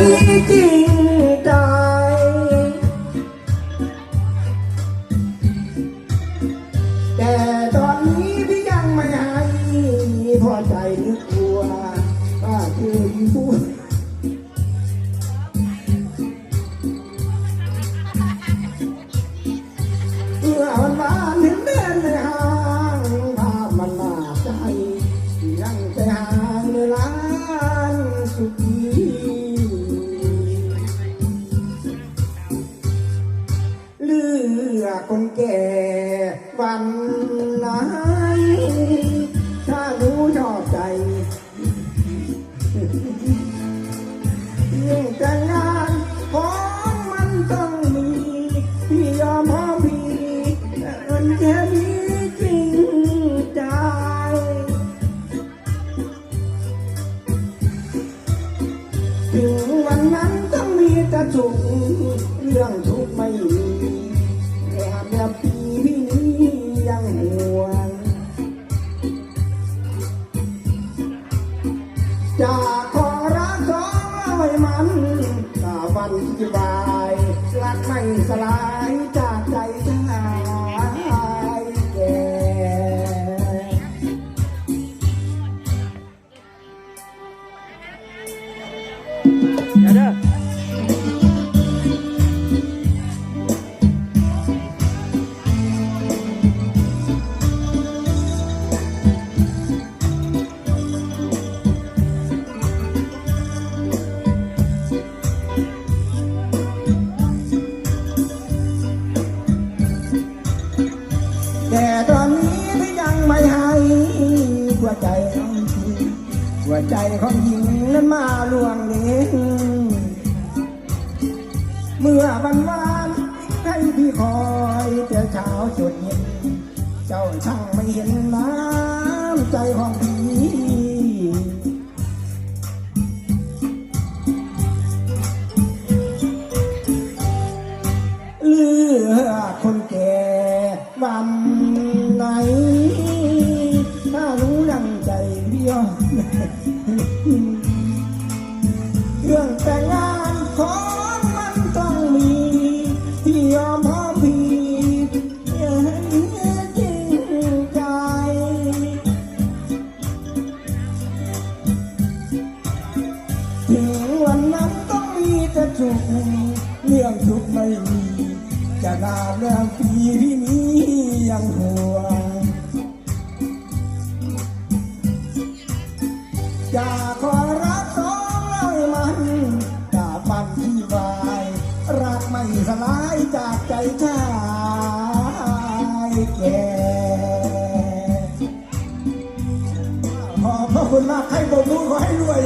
จริ วันไหนถ้าหนูชอบใจเรื่องแต่งงานของมันต้องมี พี่ยอมพอพี่แต่เงินแค่นี้จริงใจถึงวันนั้นต้องมีแต่สุขเรื่องทุกข์ไม่มีแค่เดียวปีพี่ จะขอรักสองเราให้มันตาวันที่บายรักไม่สลาย ใจของพี่หัวใจของหญิงนั้นมาลวงเล่นเมื่อวันวานให้พี่คอยแต่เช้าจดเย็นเจ้าช่างไม่เห็นน้ำใจของพี่เลือกคนแก่ เรื่องแต่งงานของมันต้องมีพี่ยอมพอพี่จริงใจถึงวันนั้นต้องมีแต่สุขเรื่องทุกไม่มีจะนานเรื่องปีพี่นี้ยังห่วง อย่าขอรักสองเรามันอย่าปันที่วาย รักไม่สลายจากใจชายแก่ขอบพระคุณมากให้ผมรู้ขอให้รวย